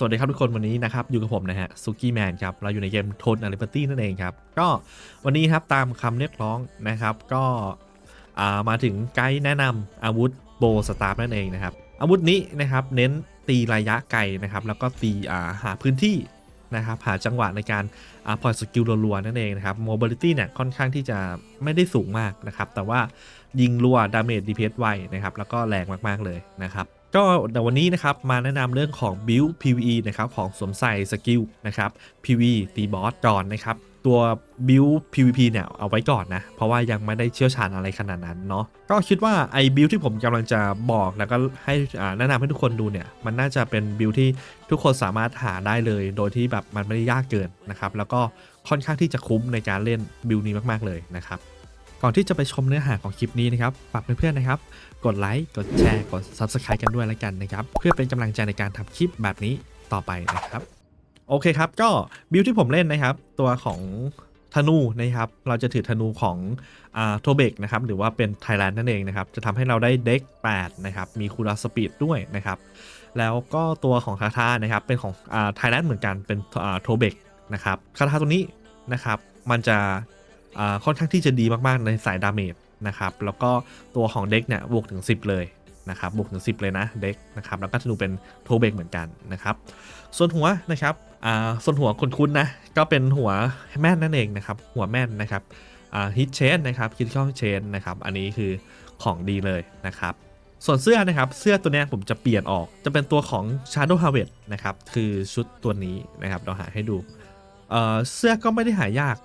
สวัสดีครับทุกคนวันนี้นะครับอยู่กับผมนะฮะซุกี้แมนครับเราอยู่ในเกมโทนอาริปตี้นั่นเองครับ ก็วันนี้ครับตามคำเรียกร้องนะครับ ก็อ่ามาถึงไกด์แนะนำอาวุธโบสตาร์นั่นเองนะครับ อาวุธนี้นะครับเน้นตีระยะไกลนะครับ แล้วก็ตีอ่าหาพื้นที่นะครับหาจังหวะในการอ่าพอยสกิลรัวๆนั่นเองนะครับโมบิลิตี้เนี่ยค่อนข้างที่จะไม่ได้สูงมากนะครับ แต่ว่ายิงรัวดาเมจดีเพสไวนะครับแล้วก็แรงมากๆเลยนะครับ ก็แต่วันนี้นะครับมาแนะนำเรื่องของ build PVE นะครับของสวมใส่สกิลนะครับ PVE ตีบอสก่อนนะครับ ตัว build PVP เนี่ยเอาไว้ก่อนนะ เพราะว่ายังไม่ได้เชี่ยวชาญอะไรขนาดนั้นเนาะก็คิดว่าไอ้ build ที่ผมกำลังจะบอกแล้วก็ให้อาแนะนำให้ทุกคนดูเนี่ย มันน่าจะเป็น build ที่ทุกคนสามารถหาได้เลย โดยที่แบบมันไม่ได้ยากเกินนะครับ แล้วก็ค่อนข้างที่จะคุ้มในการเล่น build นี้มาก ๆเลยนะครับ ก่อนที่จะไปชมเนื้อหาของคลิปนี้นะครับฝากเพื่อนๆนะครับ กดไลค์กดแชร์กด Subscribe กันด้วยแล้วกันนะครับ เพื่อเป็นกำลังใจในการทำคลิปแบบนี้ต่อไปนะครับ โอเคครับ ก็บิลที่ผมเล่นนะครับ ตัวของธนูนะครับ เราจะถือธนูของอาโทเบกนะครับ หรือว่าเป็นไทยแลนด์นั่นเองนะครับ จะทำให้เราได้เด็ก 8 นะครับ มีคูลาสปีดด้วยนะครับ แล้วก็ตัวของคาถานะครับ เป็นของอาไทยแลนด์เหมือนกัน เป็นอ่าโทเบกนะครับ คาถาตัวนี้นะครับ มันจะค่อนข้างที่จะดีมาก ๆ ในสายดาเมจ นะครับ แล้วก็ตัวของเด็กเนี่ยบวกถึง 10 เลยนะครับบวกถึง 10 เลยนะเด็กนะครับ แล้วก็ธนูเป็นโทเบกเหมือนกันนะครับ ส่วนหัวนะครับอ่าส่วนหัวคุ้นๆนะ ก็เป็นหัวแม่นนั่นเองนะครับ หัวแม่นนะครับอ่าฮิตเชนนะครับคิดข้องเชนนะครับ อันนี้คือของดีเลยนะครับ ส่วนเสื้อนะครับ เสื้อตัวนี้ผมจะเปลี่ยนออก จะเป็นตัวของ Shadow Harvest นะครับ คือชุดตัวนี้นะครับ เราหาให้ดูเอ่อเสื้อก็ไม่ได้หายาก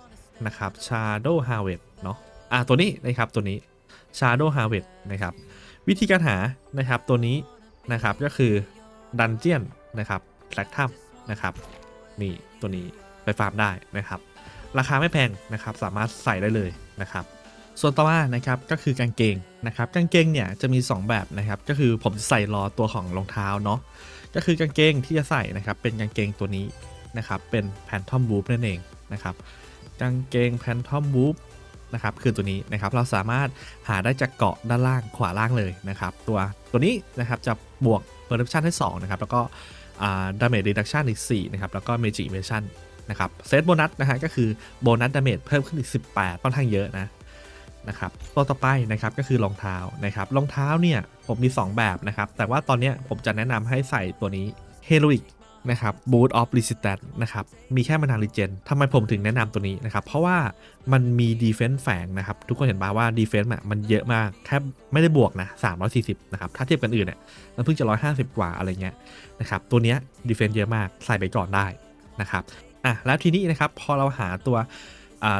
นะครับ Shadow Harvest เนาะ อะตัวนี้นะครับตัวนี้ Shadow Harvest นะครับวิธีการหานะครับตัวนี้นะครับก็คือ Dungeon นนะครับแ a กทัมนะครับนี่ตัวนี้ไปฟาร์มได้นะครับ ราคาไม่แพงนะครับสามารถใส่ได้เลยนะครับส่วนต่อมานะครับก็คือกางเกงนะครับกางเกงเนี่ยจะมี 2 แบบนะครับก็คือผมจะใส่รอตัวของรองเท้าเนาะก็คือกางเกงที่จะใส่นะครับเป็นกางเกงตัวนี้นะครับเป็นแพนทอมบูฟนั่นเองนะครับกางเกงแพนทอมบูฟ นะครับคือตัวนี้นะครับเราสามารถหาได้จากเกาะด้านล่างขวาล่างเลยนะครับตัวตัวนี้นะครับจะบวก perception ให้2นะครับแล้วก็ดาเมจ reduction อีก4นะครับแล้วก็ magic evasion นะครับเซตโบนัสนะฮะก็คือโบนัสดาเมจเพิ่มขึ้นอีก 18ค่อนข้างเยอะนะนะครับตัวต่อไปนะครับก็คือรองเท้านะครับรองเท้าเนี่ยผมมี 2 แบบนะครับแต่ว่าตอนนี้ผมจะแนะนำให้ใส่ตัวนี้ heroic นะครับ Boot of Resistance นะครับมีแค่มานาลิเจนทำไมผมถึงแนะนำตัวนี้นะครับ เพราะว่ามันมี Defense แฝงนะครับ ทุกคนเห็นป่าว่า Defense อะมันเยอะมากแทบไม่ได้บวกนะ 340 นะครับ ถ้าเทียบกันอื่นเนี่ยมันเพิ่งจะ 150 กว่าอะไรเงี้ยนะครับ ตัวเนี้ย Defense เยอะมากใส่ไปก่อนได้นะครับอะแล้วทีนี้นะครับพอเราหาตัว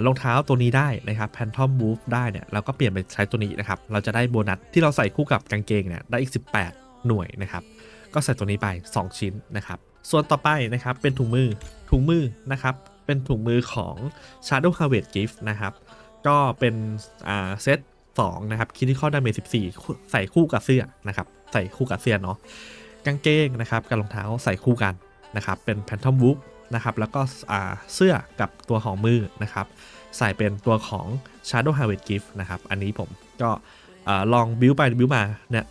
รองเท้าตัวนี้ได้นะครับ Phantom Move ได้เนี่ยเราก็เปลี่ยนไปใช้ตัวนี้นะครับ เราจะได้โบนัสที่เราใส่คู่กับกางเกงเนี่ยได้อีก 18 หน่วยนะครับ ก็ใส่ตัวนี้ไป 2 ชิ้นนะครับ ส่วนต่อไปนะครับเป็นถุงมือถุงมือนะครับเป็นถุงมือของ Shadow Harvest Gift นะครับก็เป็นอ่าเซต2นะครับคิดที่ข้อดาเมจ14 ใส่คู่กับเสื้อนะครับใส่คู่กับเสื้อเนาะกางเกงนะครับกับรองเท้าใส่คู่กันนะครับเป็น Phantom w o o p นะครับแล้วก็เสื้อกับตัวของมือนะครับใส่เป็นตัวของ Shadow Harvest Gift นะครับอันนี้ผมก็ลองบิวไปบิวมาเนี่ย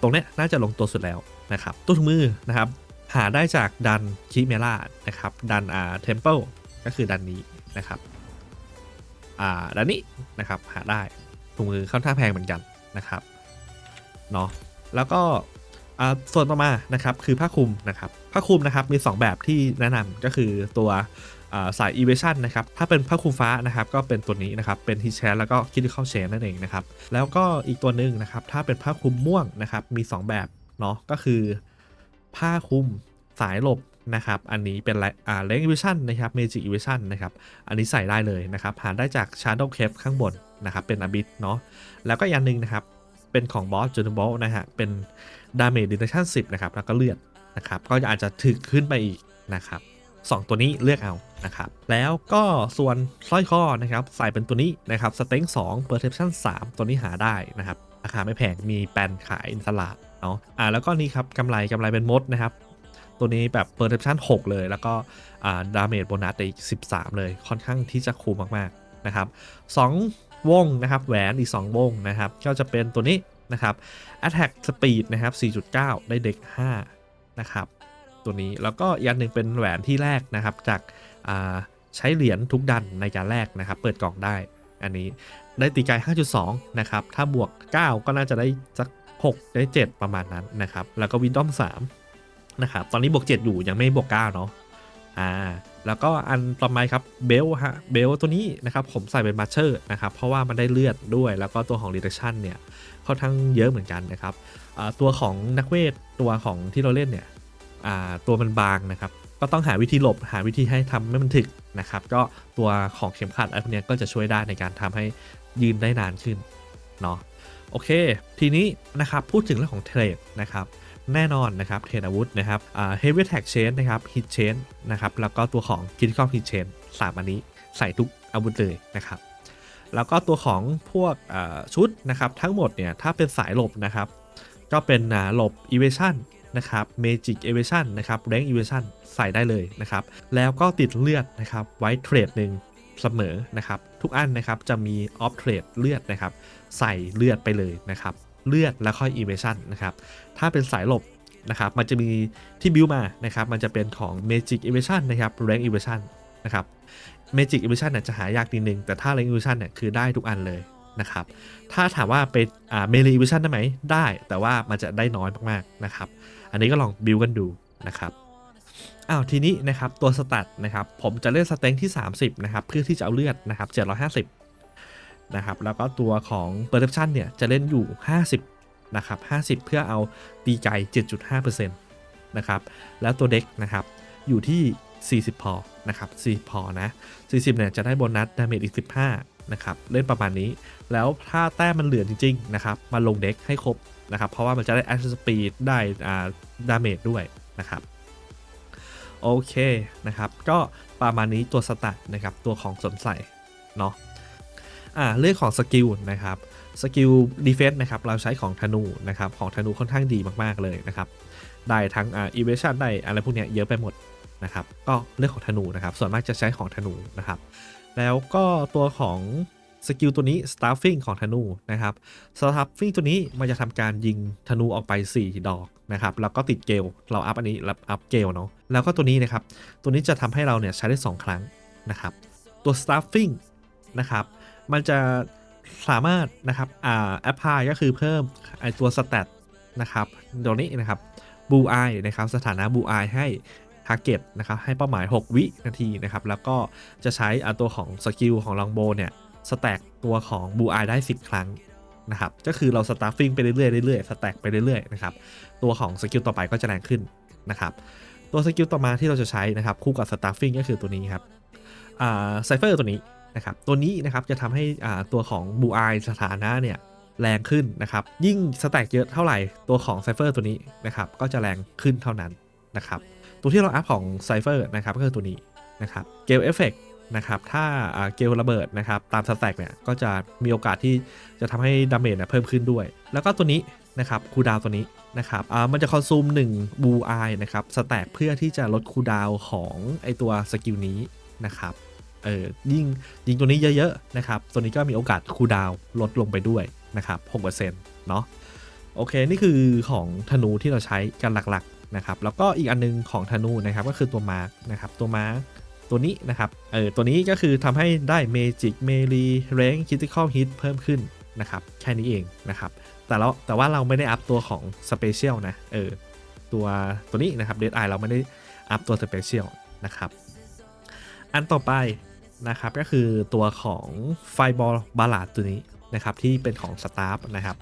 ตรงเนี้ยน่าจะลงตัวสุดแล้วนะครับตัวถุงมือนะครับ หาได้จากดันคิเมล่านะครับดันอ่าเทมเพิลก็คือดันนี้นะครับอ่าดันนี้นะครับหาได้ถุงมือค่อนข้างแพงเหมือนกันนะครับเนาะแล้วก็อ่าส่วนต่อมานะครับคือผ้าคลุมนะครับผ้าคลุมนะครับมี 2 แบบที่แนะนำก็คือตัวสาย e v a s i o n นะครับถ้าเป็นผ้าคลุมฟ้านะครับก็เป็นตัวนี้นะครับเป็น h ี t c h a n แล้วก็ Critical Chain นั่นเองนะครับแล้วก็อีกตัวหนึ่งนะครับถ้าเป็นผ้าคลุมม่วงนะครับมี 2 แบบเนาะก็คือ ผ้าคลุมสายหลบนะครับ อันนี้เป็นอ่าเลงวิชั่นนะครับเมจิกวิชั่นนะครับ อันนี้ใส่ได้เลยนะครับ หาได้จาก Shadow Cave ข้างบนนะครับเป็นอบิทเนาะ แล้วก็อย่างหนึ่งนะครับ เป็นของบอสจูนบอลนะฮะ เป็น Damage Reduction 10 นะครับ แล้วก็เลือดนะครับ ก็อาจจะถึกขึ้นไปอีกนะครับสองตัวนี้เลือกเอานะครับ แล้วก็ส่วนสร้อยคอนะครับใส่เป็นตัวนี้นะครับสเต็ง2 Perception 3 ตัวนี้หาได้นะครับราคาไม่แพงมีแปนขายในตลาด เนาะอ่าแล้วก็นี่ครับกำไรกำไรเป็นมดนะครับ ตัวนี้แบบ perception 6 เลย แล้วก็อ่าดาเมจโบนัสอีก 13 เลย ค่อนข้างที่จะคูลมากๆนะครับ2วงนะครับแหวนอีก 2 วงนะครับ ก็จะเป็นตัวนี้นะครับ attack speed นะครับ 4.9 ได้เด็ก 5 นะครับ ตัวนี้แล้วก็อีกอันหนึ่งเป็นแหวนที่แรกนะครับ จากอ่าใช้เหรียญทุกดันในการแลกนะครับ เปิดกล่องได้ อันนี้ได้ตีไกล5.2 นะครับ ถ้าบวก 9 ก็น่าจะได้สัก 6 ได้ 7 ประมาณนั้นนะครับ แล้วก็วินดอม3นะครับ ตอนนี้บวก 7 อยู่ยังไม่บวก 9 เนาะอ่าแล้วก็อันต่อมาครับเบลฮะเบลตัวนี้นะครับผมใส่เป็นบัชเชอร์นะครับเพราะว่ามันได้เลือดด้วย แล้วก็ตัวของ reduction เนี่ยค่อนข้างเยอะเหมือนกันนะครับอ่าตัวของนักเวทตัวของที่เราเล่นเนี่ยอ่าตัวมันบางนะครับ ก็ต้องหาวิธีหลบหาวิธีให้ทำให้มันถึกนะครับ ก็ตัวของเข็มขัดอะไรพวกนี้ก็จะช่วยได้ในการทำให้ยืนได้นานขึ้นเนาะ โอเค ทีนี้นะครับพูดถึงเรื่องของเทรดนะครับแน่นอนนะครับเทรนอาวุธนะครับอ่า heavy attack chain นะครับ hit chain นะครับแล้วก็ตัวของ critical hit chain สามอันนี้ใส่ทุกอาวุธเลยนะครับแล้วก็ตัวของพวกชุดนะครับทั้งหมดเนี่ยถ้าเป็นสายหลบนะครับก็เป็นอ่าหลบ evasion นะครับ magic evasion นะครับ rank evasion ใส่ได้เลยนะครับ แล้วก็ติดเลือดนะครับไว้เทรดหนึ่ง เสมอนะครับ ทุกอันนะครับจะมี off trade เลือดนะครับ ใส่เลือดไปเลยนะครับ เลือดแล้วค่อย evasion นะครับ ถ้าเป็นสายหลบนะครับ มันจะมีที่บิวมานะครับ มันจะเป็นของ magic evasion นะครับ rank evasion นะครับ magic evasion เนี่ยจะหายากนิดนึง แต่ถ้า rank evasion เนี่ยคือได้ทุกอันเลยนะครับ ถ้าถามว่าเป็นอ่า melee evasion ได้ไหม ได้ แต่ว่ามันจะได้น้อยมากๆนะครับ อันนี้ก็ลองบิวกันดูนะครับ อ้าวทีนี้นะครับตัวสตัตนะครับผมจะเล่นสเต็งที่ 30นะครับเพื่อที่จะเอาเลือดนะครับ750นะครับแล้วก็ตัวของ perception เนี่ยจะเล่นอยู่ 50นะครับ50 เพื่อเอาตีไกล7.5%นะครับแล้วตัวเด็กนะครับอยู่ที่ 40 พอนะครับ40พอนะ 40เนี่ยจะได้โบนัสดาเมจอีก 15นะครับเล่นประมาณนี้ แล้วถ้าแต้มมันเหลือจริงๆนะครับมาลงเด็กให้ครบนะครับเพราะว่ามันจะได้ action speed ได้อ่าดาเมจด้วยนะครับ โอเคนะครับ ก็ประมาณนี้ตัวสตัตนะครับตัวของสนใส่เนาะอ่าเรื่องของสกิลนะครับสกิลดีเฟนส์นะครับเราใช้ของธนูนะครับของธนูค่อนข้างดีมากๆเลยนะครับได้ทั้งอ่าอีเวชั่นได้อะไรพวกเนี้ยเยอะไปหมดนะครับก็เรื่องของธนูนะครับส่วนมากจะใช้ของธนูนะครับแล้วก็ตัวของ สกิลตัวนี้ staffing ของธนูนะครับ staffing ตัวนี้มันจะทำการยิงธนูออกไป 4 ดอกนะครับแล้วก็ติดเกลเราอัพอันนี้รับอัพเกลเนาะแล้วก็ตัวนี้นะครับ ตัวนี้จะทำให้เราเนี่ยใช้ได้ 2 ครั้งนะครับ ตัว staffing นะครับมันจะสามารถนะครับอ่า apply ก็คือเพิ่มไอตัว stat นะครับตัวนี้นะครับ blue eye นะครับสถานะ blue eye ให้ target นะครับให้เป้าหมาย 6 วินาทีนะครับแล้วก็จะใช้อตัวของสกิลของ longbow เนี่ย สแต็กตัวของ blue eye ได้ 10 ครั้งนะครับ ก็คือเรา staffing ไปเรื่อยๆเรื่อยๆสแต็กไปเรื่อยๆนะครับ ตัวของสกิลต่อไปก็จะแรงขึ้นนะครับ ตัวสกิลต่อมาที่เราจะใช้นะครับ คู่กับ staffing ก็คือตัวนี้ครับอ่าไซเฟอร์ตัวนี้นะครับ ตัวนี้นะครับจะทำให้อ่าตัวของ blue eye สถานะเนี่ยแรงขึ้นนะครับ ยิ่งสแต็กเยอะเท่าไหร่ตัวของไซเฟอร์ตัวนี้นะครับก็จะแรงขึ้นเท่านั้นนะครับ ตัวที่เราอัพของไซเฟอร์นะครับก็คือตัวนี้นะครับเกลเอฟเฟก นะครับ ถ้าเกลระเบิดนะครับตามสแต็กเนี่ยก็จะมีโอกาสที่จะทำให้ดาเมจเนี่ยเพิ่มขึ้นด้วย แล้วก็ตัวนี้นะครับคูดาวตัวนี้นะครับมันจะคอนซูม1บูไอนะครับสแต็กเพื่อที่จะลดคูดาวของไอตัวสกิลนี้นะครับเออยิ่งยิงตัวนี้เยอะๆนะครับตัวนี้ก็มีโอกาสคูดาวลดลงไปด้วยนะครับ6%เนาะโอเค นี่คือของธนูที่เราใช้กันหลักๆนะครับแล้วก็อีกอันนึงของธนูนะครับก็คือตัวมาร์กนะครับตัวมาร์ก ตัวนี้นะครับเออตัวนี้ก็คือทำให้ได้ Magic m e l e Rank Critical Hit เพิ่มขึ้นนะครับแค่นี้เองนะครับแต่เราแต่ว่าเราไม่ได้อัพตัวของ Special นะเออตัวตัวนี้นะครับ Dead Eye เราไม่ได้อัพตัว Special นะครับอันต่อไปนะครับก็คือตัวของ Fireball Ballad ตัวนี้นะครับที่เป็นของ Staff นะครับ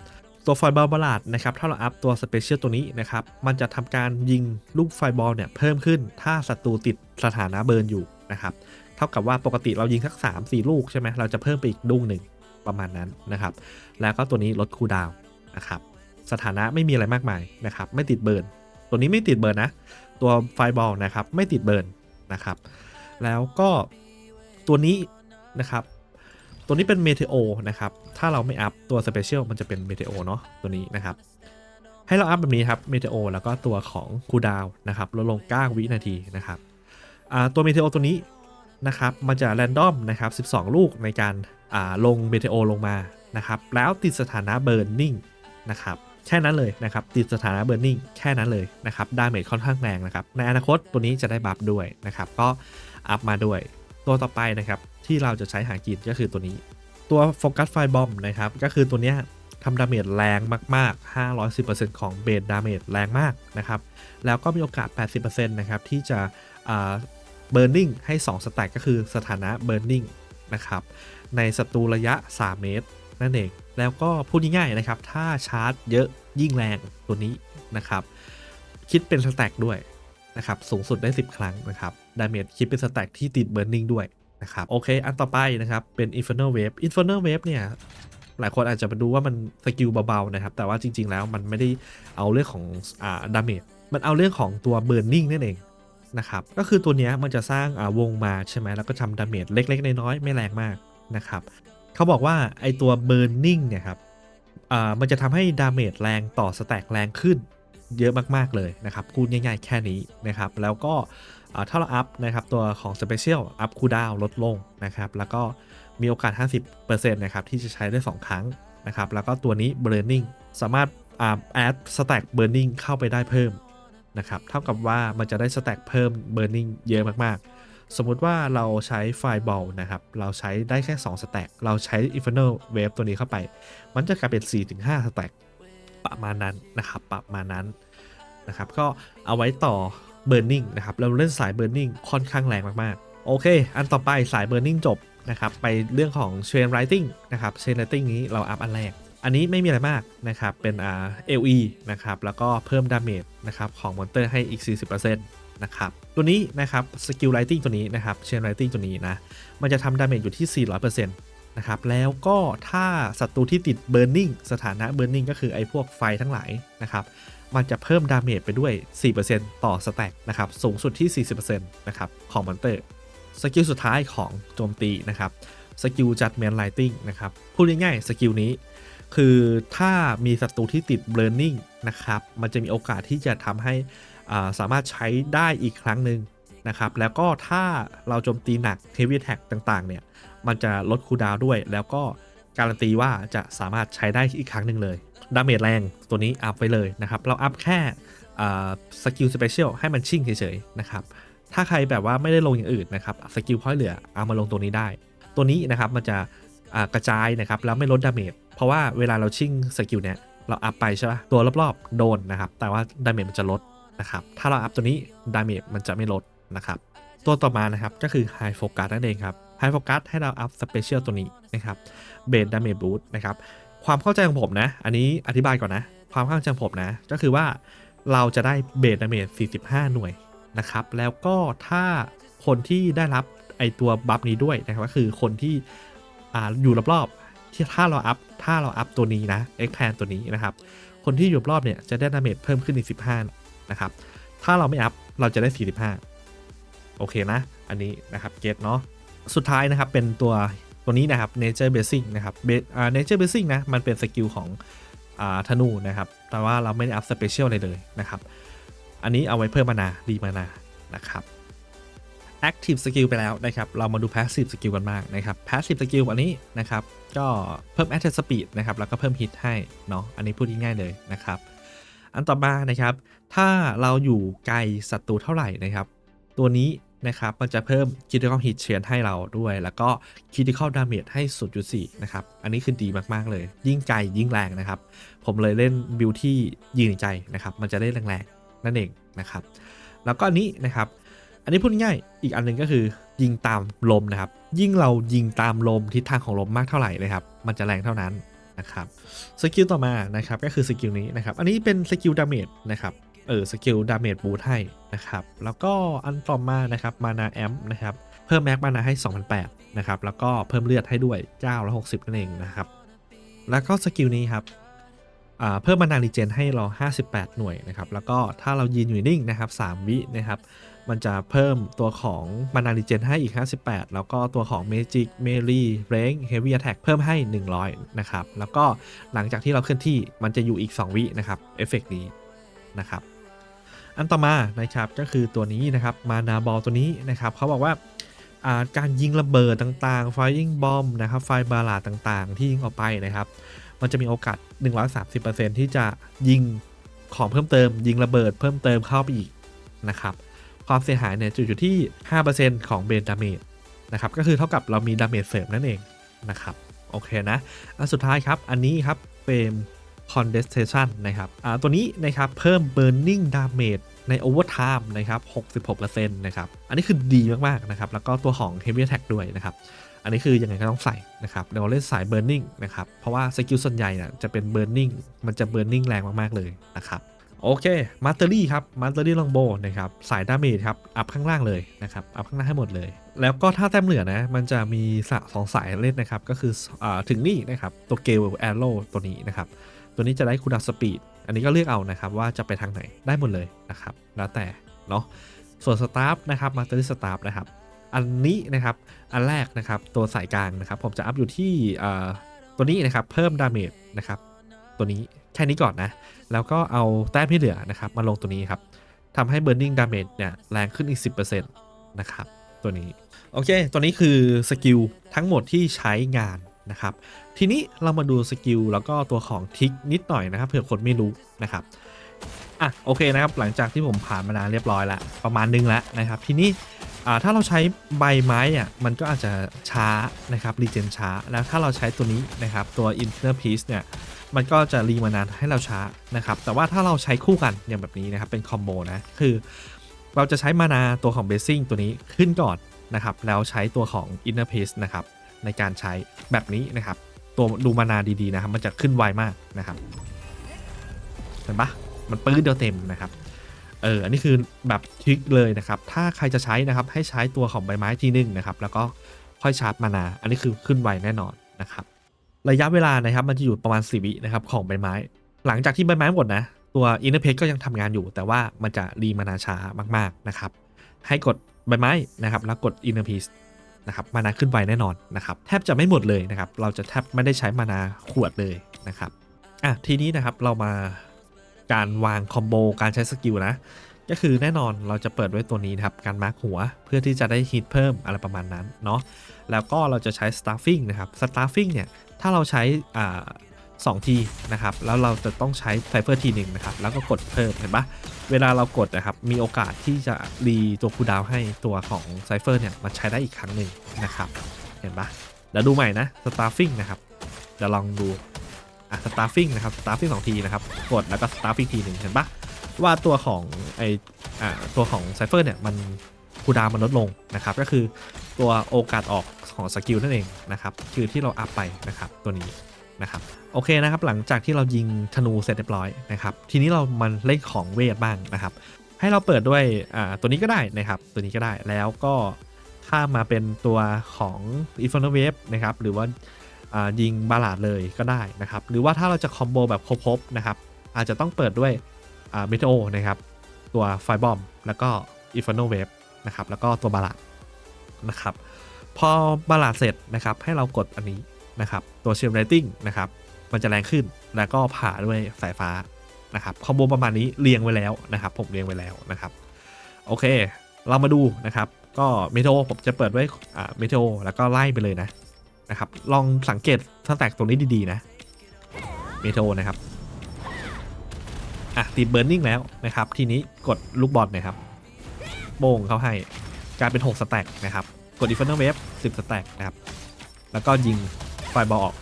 ตัวไฟบอลบาลาดนะครับถ้าเราอัพตัวสเปเชียลตัวนี้นะครับมันจะทำการยิงลูกไฟบอลเนี่ยเพิ่มขึ้นถ้าศัตรูติดสถานะเบิร์นอยู่ นะครับ เท่ากับว่าปกติเรายิงสัก 3 4 ลูกใช่ไหมเราจะเพิ่มไปอีกลูกหนึ่งประมาณนั้นนะครับ แล้วก็ตัวนี้ลดคูดาวนะครับ สถานะไม่มีอะไรมากมายนะครับ ไม่ติดเบิร์น ตัวนี้ไม่ติดเบิร์นนะ ตัวไฟบอลนะครับไม่ติดเบิร์นนะครับ แล้วก็ตัวนี้นะครับ ตัวนี้เป็นเมเทโอนะครับ ถ้าเราไม่อัพตัวสเปเชียลมันจะเป็นเมเทโอเนาะตัวนี้นะครับ ให้เราอัพแบบนี้ครับเมเทโอแล้วก็ตัวของคูดาวนะครับลดลง 9 วินาทีนะครับ ตัวเมเทโอตัวนี้นะครับมันจะแรนดอมนะครับ 12 ลูกในการาลงเมเทโอลงมานะครับ แล้วติดสถานะเบิร์นนิ่งนะครับแค่นั้นเลยนะครับ ติดสถานะเบ r ร์นิ่งแค่นั้นเลยนะครับดาเมจค่อนข้างแรงนะครับ ในอนาคตตัวนี้จะได้บัฟด้วยนะครับ ก็อัพมาด้วย ตัวต่อไปนะครับ ที่เราจะใช้หากินก็คือตัวนี้ ตัวโฟกัสไฟบอมนะครับ ก็คือตัวเนี้ยทำดาเมจแรงมาก ๆ 510%ของเบสดาเมจแรงมากนะครับ แล้วก็มีโอกาส 80%นะครับ ที่จะ เบิร์นิ่งให้ 2 สแต็กก็คือสถานะเบิร์นิ่งนะครับในศัตรูระยะ 3 เมตร นั่นเอง แล้วก็พูดง่ายๆนะครับ ถ้าชาร์จเยอะยิ่งแรงตัวนี้นะครับ คิดเป็นสแต็กด้วยนะครับ สูงสุดได้ 10 ครั้งนะครับดาเมจคิดเป็นสแต็กที่ติดเบิร์นิ่งด้วยนะครับโอเค อันต่อไปนะครับเป็น Infernal Wave Infernal Wave เนี่ยหลายคนอาจจะมาดูว่ามันสกิลเบาๆนะครับ แต่ว่าจริงๆแล้วมันไม่ได้เอาเรื่องของอ่าดาเมจมันเอาเรื่องของตัว Burning นั่นเอง นะครับก็คือตัวนี้มันจะสร้างวงมาใช่ไหมแล้วก็ทำดาเมจเล็ก ๆ น้อยๆไม่แรงมากนะครับเขาบอกว่าไอตัว Burning เนี่ยครับมันจะทำให้ดาเมจแรงต่อสแต็กแรงขึ้นเยอะมาก ๆ เลยนะครับพูดง่าย ๆ แค่นี้นะครับ แล้วก็ถ้าเราอัพนะครับตัวของ Special อัพคูดาวลดลงนะครับ แล้วก็มีโอกาส 50%นะครับที่จะใช้ได้ 2 ครั้งนะครับ แล้วก็ตัวนี้ Burning สามารถอ่า add stack Burning เข้าไปได้เพิ่ม นะครับเท่ากับว่ามันจะได้ stack เพิ่ม Burning เยอะมากๆ สมมุติว่าเราใช้ไฟบอลนะครับ เราใช้ได้แค่2 stack เราใช้ Infernal Wave ตัวนี้เข้าไป มันจะกลายเป็น 4-5 stack ประมาณนั้นนะครับประมาณนั้นนะครับก็เอาไว้ต่อ Burning นะครับเราเล่นสาย Burning ค่อนข้างแรงมากๆ โอเค อันต่อไปสาย Burning จบนะครับไปเรื่องของ Chain Writing นะครับ Chain Writing นี้เราอัพอันแรก อันนี้ไม่มีอะไรมากนะครับ เป็นอ่า LE นะครับ แล้วก็เพิ่มดาเมจนะครับของมอนเตอร์ให้อีก 40%นะครับ ตัวนี้นะครับ Skill Writing ตัวนี้นะครับ Chain Writing ตัวนี้นะ มันจะทำดาเมจอยู่ที่ 400%นะครับ แล้วก็ถ้าศัตรูที่ติด Burning สถานะ Burning ก็คือไอ้พวกไฟทั้งหลายนะครับ มันจะเพิ่มดาเมจไปด้วย 4%ต่อสแต็กนะครับ สูงสุดที่ 40%นะครับของมอนเตอร์ สกิลสุดท้ายของโจมตีนะครับสกิลจัดแมนไลติงนะครับ พูดง่ายๆสกิลนี้ คือถ้ามีศัตรูที่ติดเบล r นิ่งนะครับ มันจะมีโอกาสที่จะทำให้สามารถใช้ได้อีกครั้งหนึ่งนะครับ แล้วก็ถ้าเราโจมตีหนัก Heavy Attack ต่างๆ เนี่ย มันจะลดคูดาวด้วย แล้วก็การันตีว่าจะสามารถใช้ได้อีกครั้งหนึ่งเลย ดาเมจแรงตัวนี้อัพไปเลยนะครับ เราอัพแค่สกิลสเปเชียลให้มันชิ่งเฉยๆนะครับ ถ้าใครแบบว่าไม่ได้ลงอย่างอื่นนะครับ สกิลพอยเหลือเอามาลงตัวนี้ได้ ตัวนี้นะครับมันจะ กระจายนะครับแล้วไม่ลดดาเมจเพราะว่าเวลาเราชิ่งสกิลเนี้ยเราอัพไปใช่ป่ะตัวรอบๆโดนนะครับแต่ว่าดาเมจมันจะลดนะครับถ้าเราอัพตัวนี้ดาเมจมันจะไม่ลดนะครับตัวต่อมานะครับก็คือ High Focus นั่นเองครับ High Focus ให้เราอัพ Special ตัวนี้นะครับเบสดาเมจบูสนะครับความเข้าใจของผมนะ อันนี้อธิบายก่อนนะ ความเข้าใจของผมนะ ก็คือว่าเราจะได้เบสดาเมจ45 หน่วยนะครับแล้วก็ถ้าคนที่ได้รับไอตัวบัฟนี้ด้วยนะครับก็คือคนที่ อ่าอยู่รอบๆที่ถ้าเราอัพถ้าเราอัพตัวนี้นะ e x p a n ตัวนี้นะครับ คนที่อยู่รอบเนี่ยจะได้ดาเมจเพิ่มขึ้นอีก15 นะครับ ถ้าเราไม่อัพเราจะได้ 45 โอเคนะ อันนี้นะครับเกตเนาะสุดท้ายนะครับเป็นตัวตัวนี้นะครับ nature basing นะครับ uh, nature basing นะมันเป็นสกิลของอ่าธนูนะครับ แต่ว่าเราไม่ได้อัพ special อะไรเลยนะครับ อันนี้เอาไว้เพิ่มมานาดีมานานะครับ active skill ไปแล้วนะครับ เรามาดู passive skill กันบ้างนะครับ passive skill อันนี้นะครับก็เพิ่ม attack speed นะครับแล้วก็เพิ่ม hit ให้เนาะอันนี้พูดง่ายๆเลยนะครับ อันต่อมานะครับ ถ้าเราอยู่ไกลศัตรูเท่าไหร่นะครับ ตัวนี้นะครับมันจะเพิ่ม critical hit chain ให้เราด้วย แล้วก็ critical damage ให้ 0.4 นะครับ อันนี้คือดีมาก ๆ เลย ยิ่งไกลยิ่งแรงนะครับ ผมเลยเล่นบิลที่ยิงใจนะครับ มันจะได้แรงๆ นั่นเองนะครับ แล้วก็อันนี้นะครับ นนี้พูดง่ายอีกอันหนึงก็คือ ยิงตามลมนะครับ ยิ่งเรายิงตามลมทิศทางของลมมากเท่าไหร่นะครับ มันจะแรงเท่านั้นนะครับสกิลต่อมานะครับก็คือสกิลนี้นะครับ อันนี้เป็นสกิลดาเมจนะครับเออสกิลดาเมจบูทให้นะครับ แล้วก็อันต่อมานะครับมานาแอมนะครับ เพิ่มแม็กมานาให้ 2008นะครับ แล้วก็เพิ่มเลือดให้ด้วย9แล้ว60 นั่นเองนะครับ แล้วก็สกิลนี้ครับ เพิ่มมานารีเจนให้เรา 58 หน่วยนะครับ แล้วก็ถ้าเรายืนอยู่นิ่งนะครับ 3 วินะครับ มันจะเพิ่มตัวของมานารีเจนให้อีก 58 แล้วก็ตัวของเมจิกเมลีเรนเฮฟวี่แท็กเพิ่มให้ 100 นะครับ แล้วก็หลังจากที่เราเคลื่อนที่มันจะอยู่อีก 2 วินะครับ เอฟเฟกนี้นะครับอันต่อมานะครับก็คือตัวนี้นะครับมานาบอลตัวนี้นะครับเขาบอกว่าการยิงระเบิดต่างๆ Flying Bomb นะครับไฟบาลาต่างๆ ที่ยิงออกไปนะครับ มันจะมีโอกาส 130%ที่จะยิงของเพิ่มเติม ยิงระเบิดเพิ่มเติมเข้าไปอีกนะครับ ความเสียหายเนี่ยจะอยู่ที่ 5%ของเบนดาเมจนะครับ ก็คือเท่ากับเรามีดาเมจเสริมนั่นเองนะครับ โอเคนะ อันสุดท้ายครับ อันนี้ครับเป็น condensation นะครับอ่าตัวนี้นะครับเพิ่ม burning damage ใน overtime นะครับ 66%นะครับ อันนี้คือดีมาก ๆ นะครับ แล้วก็ตัวของ heavy attack ด้วยนะครับ อันนี้คือยังไงก็ต้องใส่นะครับเราเล่นสายเบ Burning นะครับ เพราะว่าสกิลส่วนใหญ่น่ะจะเป็นเบ Burning มันจะเบ Burning แรงมากๆเลยนะครับโอเคมาสเตอรี่ครับมาสเตอรี่ลองโบนะครับสายดาเมจครับอัพข้างล่างเลยนะครับอัพข้างล่างให้หมดเลย แล้วก็ถ้าแต้มเหลือนะมันจะมีสะสองสายเล่นนะครับก็คืออถึงนี่นะครับตัวเกลแอโร่ตัวนี้นะครับตัวนี้จะได้คูดาสปีดอันนี้ก็เลือกเอานะครับว่าจะไปทางไหนได้หมดเลยนะครับแล้วแต่เนาะส่วนสตาฟนะครับมาสเตอรี่สตาฟนะครับ อันนี้นะครับ อันแรกนะครับตัวสายกลางนะครับ ผมจะอัพอยู่ที่ตัวนี้นะครับ เพิ่มดาเมจนะครับ ตัวนี้แค่นี้ก่อนนะ แล้วก็เอาแต้มที่เหลือนะครับ มาลงตัวนี้ครับทำให้ Burning Damage เนี่ยแรงขึ้นอีก 10%นะครับ ตัวนี้ โอเค ตัวนี้คือสกิลทั้งหมดที่ใช้งานนะครับ ทีนี้เรามาดูสกิลแล้วก็ตัวของทิกนิดหน่อยนะครับเผื่อคนไม่รู้นะครับอะโอเคนะครับหลังจากที่ผมผ่านมานานเรียบร้อยแล้วประมาณนึงแล้วนะครับ ทีนี้ ถ้าเราใช้ใบไม้อะมันก็อาจจะช้านะครับรีเจนช้า แล้วถ้าเราใช้ตัวนี้นะครับตัว Inner Piece เนี่ยมันก็จะรีมานานให้เราช้านะครับแต่ว่าถ้าเราใช้คู่กันอย่างแบบนี้นะครับเป็นคอมโบนะคือเราจะใช้มานาตัวของเบสซิ่งตัวนี้ขึ้นก่อนนะครับแล้วใช้ตัวของ Inner Piece นะครับในการใช้แบบนี้นะครับ ตัวดูมานาดีๆนะครับมันจะขึ้นไวมากนะครับเห็นปะมันปื้ดเดียวเต็มนะครับ เอออันนี้คือแบบทริคเลยนะครับ ถ้าใครจะใช้นะครับให้ใช้ตัวของใบไม้ทีหนึ่งนะครับ แล้วก็ค่อยชาร์จมานา อันนี้คือขึ้นไวแน่นอนนะครับ ระยะเวลานะครับมันจะอยู่ประมาณ4วินะครับของใบไม้ หลังจากที่ใบไม้หมดนะตัว Inner Page ก็ยังทำงานอยู่ แต่ว่ามันจะรีมานาช้ามากๆนะครับ ให้กดใบไม้นะครับแล้วกด Inner Piece นะครับมานาขึ้นไวแน่นอนนะครับแทบจะไม่หมดเลยนะครับ เราจะแทบไม่ได้ใช้มานาขวดเลยนะครับอะทีนี้นะครับเรามา การวางคอมโบการใช้สกิลนะ ก็คือแน่นอนเราจะเปิดด้วยตัวนี้นะครับ การมาร์คหัวเพื่อที่จะได้ฮิตเพิ่มอะไรประมาณนั้นเนาะแล้วก็เราจะใช้ staffing นะครับ staffing เนี่ย ถ้าเราใช้อ่าสองทีนะครับ แล้วเราจะต้องใช้ไฟเฟอร์ทีหนึ่งนะครับ แล้วก็กดเพิ่มเห็นปะเวลาเรากดนะครับ มีโอกาสที่จะรีตัวคูดาวให้ตัวของไซเฟอร์เนี่ยมันใช้ได้อีกครั้งหนึ่งนะครับ เห็นปะเดี๋ยวดูใหม่นะ staffing นะครับเดี๋ยวลองดู อะ staffing นะครับ staffing สองทีนะครับกดแล้วก็ staffing ทีหนึ่งเห็นปะว่าตัวของไออ่าตัวของไซเฟอร์เนี่ยมันคูดามันลดลงนะครับ ก็คือตัวโอกาสออกของสกิลนั่นเองนะครับคือที่เราอัพไปนะครับตัวนี้นะครับโอเคนะครับหลังจากที่เรายิงธนูเสร็จเรียบร้อยนะครับทีนี้เรามันเล่นของเวทบ้างนะครับ ให้เราเปิดด้วยอ่าตัวนี้ก็ได้นะครับ ตัวนี้ก็ได้แล้วก็ข้ามมาเป็นตัวของ i n f e r n a Wave นะครับหรือว่า ยิงบาลาดเลยก็ได้นะครับ หรือว่าถ้าเราจะคอมโบแบบครบๆนะครับ อาจจะต้องเปิดด้วยอ่าเมโทนะครับ ตัวไฟบอมแล้วก็ i n f e r n a Wave นะครับ แล้วก็ตัวบาลาดนะครับ พอบาลาดเสร็จนะครับ ให้เรากดอันนี้นะครับ ตัวเชียร์เรติ้งนะครับ มันจะแรงขึ้นแล้วก็ผ่าด้วยสายฟ้านะครับคอมโบประมาณนี้เรียงไว้แล้วนะครับ ผมเรียงไว้แล้วนะครับ โอเค เรามาดูนะครับ ก็เมโทผมจะเปิดด้วยเมโทแล้วก็ไล่ไปเลยนะ นะครับ ลองสังเกตสแต็กตรงนี้ดีๆนะ เมโทนะครับ อะ ติดเบิร์นิ่งแล้วนะครับ ทีนี้กดลูกบอลนะครับโป่งเข้าให้กลายเป็น 6 สแต็กนะครับ กดอีฟเฟนเวฟ10สแต็กนะครับ แล้วก็ยิงไฟบอลออก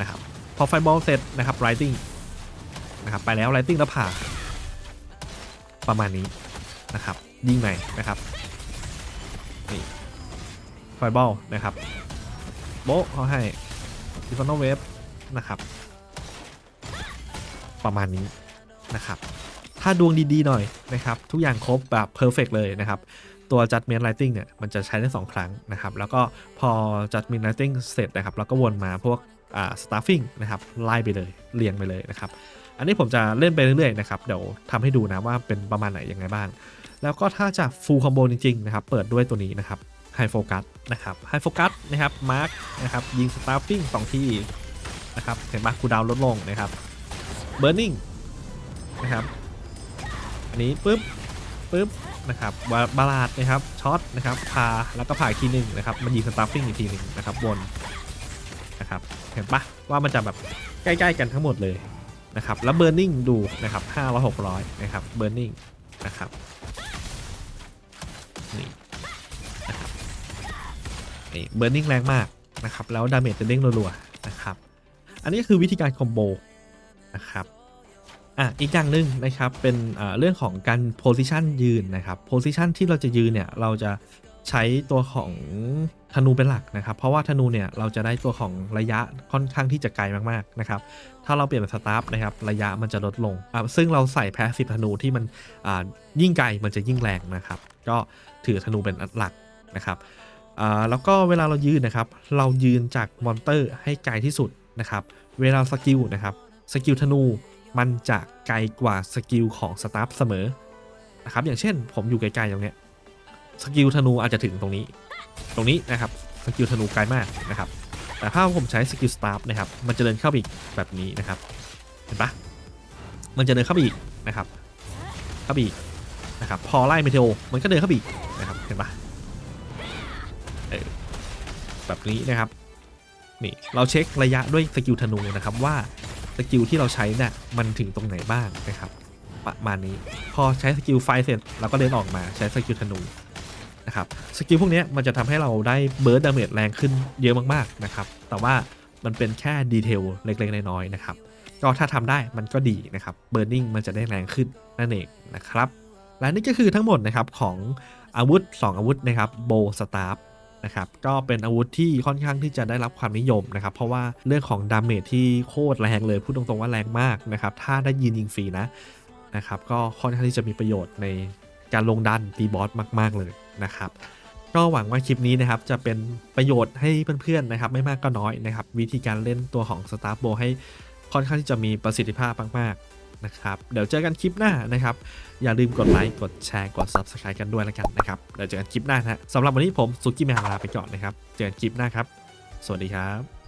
นะครับ พอไฟบอลเสร็จนะครับไรติงนะครับไปแล้วไรติงแล้วผ่า ประมาณนี้นะครับ ยิงใหม่นะครับนี่ไฟบอลนะครับ บะเขาให้ดิฟอนเวฟนะครับ ประมาณนี้นะครับ ถ้าดวงดีๆหน่อยนะครับ ทุกอย่างครบแบบเพอร์เฟกเลยนะครับ ตัว Judgment Lighting เนี่ย มันจะใช้ได้ 2 ครั้งนะครับ แล้วก็พอ Judgment Lighting เสร็จนะครับ เราก็วนมาพวกอ่า Staffing นะครับ ไล่ไปเลย เรียงไปเลยนะครับ อันนี้ผมจะเล่นไปเรื่อยๆนะครับ เดี๋ยวทำให้ดูนะว่าเป็นประมาณไหนยังไงบ้าง แล้วก็ถ้าจะ Full Combo จริงๆนะครับ เปิดด้วยตัวนี้นะครับ High Focus นะครับ High Focus นะครับ Mark นะครับยิง Staffing 2ที่นะครับเห็นปะคูดาวลดลงนะครับ Burning นะครับอันนี้ปุ๊บปุ๊บนะครับบาบาลาดนะครับช็อตนะครับพาแล้วก็ผ่าทีหนึ่งนะครับมันยิงสตาร์ฟิ้งอีกทีหนึ่งนะครับวนนะครับเห็นปะว่ามันจะแบบใกล้ๆกันทั้งหมดเลยนะครับแล้วเบ r ร์ n ิงดูนะครับ500 600นะครับเบ r ร์ n ิงนะครับนี่ นี่เบ r ร์ n ิ n งแรงมากนะครับ แล้วดาเมจจะเด้งรัวๆนะครับ อันนี้คือวิธีการคอมโบนะครับอะอีกอย่างหนึ่งนะครับเป็นเรื่องของการโพซิชันยืนนะครับโพซิชันที่เราจะยืนเนี่ยเราจะใช้ตัวของธนูเป็นหลักนะครับ เพราะว่าธนูเนี่ยเราจะได้ตัวของระยะค่อนข้างที่จะไกลมากๆนะครับถ้าเราเปลี่ยนเป็นสตาร์ฟนะครับระยะมันจะลดลงอะซึ่งเราใส่แพสซีฟธนูที่มันอ่ายิ่งไกลมันจะยิ่งแรงนะครับ ก็ถือธนูเป็นหลักนะครับ อ่าแล้วก็เวลาเรายืนนะครับ เรายืนจากมอนเตอร์ให้ไกลที่สุดนะครับ เวลาสกิลนะครับสกิลธนูมันจะไกลกว่าสกิลของสตาฟเสมอนะครับอย่างเช่นผมอยู่ไกลๆตรงเนี้ยสกิลธนูอาจจะถึงตรงนี้ ตรงนี้นะครับสกิลธนูไกลมากนะครับ แต่ถ้าผมใช้สกิลสตาฟนะครับมันจะเดินเข้าไปอีกแบบนี้นะครับเห็นปะมันจะเดินเข้าไปอีกนะครับเข้าไปอีกนะครับพอไล่เมเทโอมันก็เดินเข้าไปอีกนะครับเห็นปะ แบบนี้นะครับนี่เราเช็คระยะด้วยสกิลธนูนะครับว่าสกิลที่เราใช้เนี่ยมันถึงตรงไหนบ้างนะครับประมาณนี้พอใช้สกิลไฟเสร็จเราก็เดินออกมาใช้สกิลธนูนะครับสกิลพวกนี้มันจะทำให้เราได้เบิร์ดดาเมจแรงขึ้นเยอะมากๆนะครับแต่ว่ามันเป็นแค่ดีเทลเล็กๆน้อยๆนะครับก็ถ้าทำได้มันก็ดีนะครับเบิร์นิ่งมันจะได้แรงขึ้นนั่นเองนะครับและนี่ก็คือทั้งหมดนะครับของอาวุธ 2 อาวุธนะครับโบสตาร์ นะครับก็เป็นอาวุธที่ค่อนข้างที่จะได้รับความนิยมนะครับเพราะว่าเรื่องของดาเมจที่โคตรแรงเลยพูดตรงๆว่าแรงมากนะครับถ้าได้ยินยิงฟรีนะนะครับก็ค่อนข้างที่จะมีประโยชน์ในการลงดันตีบอสมาก ๆเลยนะครับก็หวังว่าคลิปนี้นะครับจะเป็นประโยชน์ให้เพื่อนๆนะครับไม่มากก็น้อยนะครับวิธีการเล่นตัวของ Star b o ให้ค่อนข้างที่จะมีประสิทธิภาพมากๆ นะครับ เดี๋ยวเจอกันคลิปหน้านะครับ อย่าลืมกดไลค์ กดแชร์ กด Subscribe กันด้วยแล้วกันนะครับ เดี๋ยวเจอกันคลิปหน้านะฮะสำหรับวันนี้ผมสุกี้แมนลาไปก่อนนะครับ เจอกันคลิปหน้าครับ สวัสดีครับ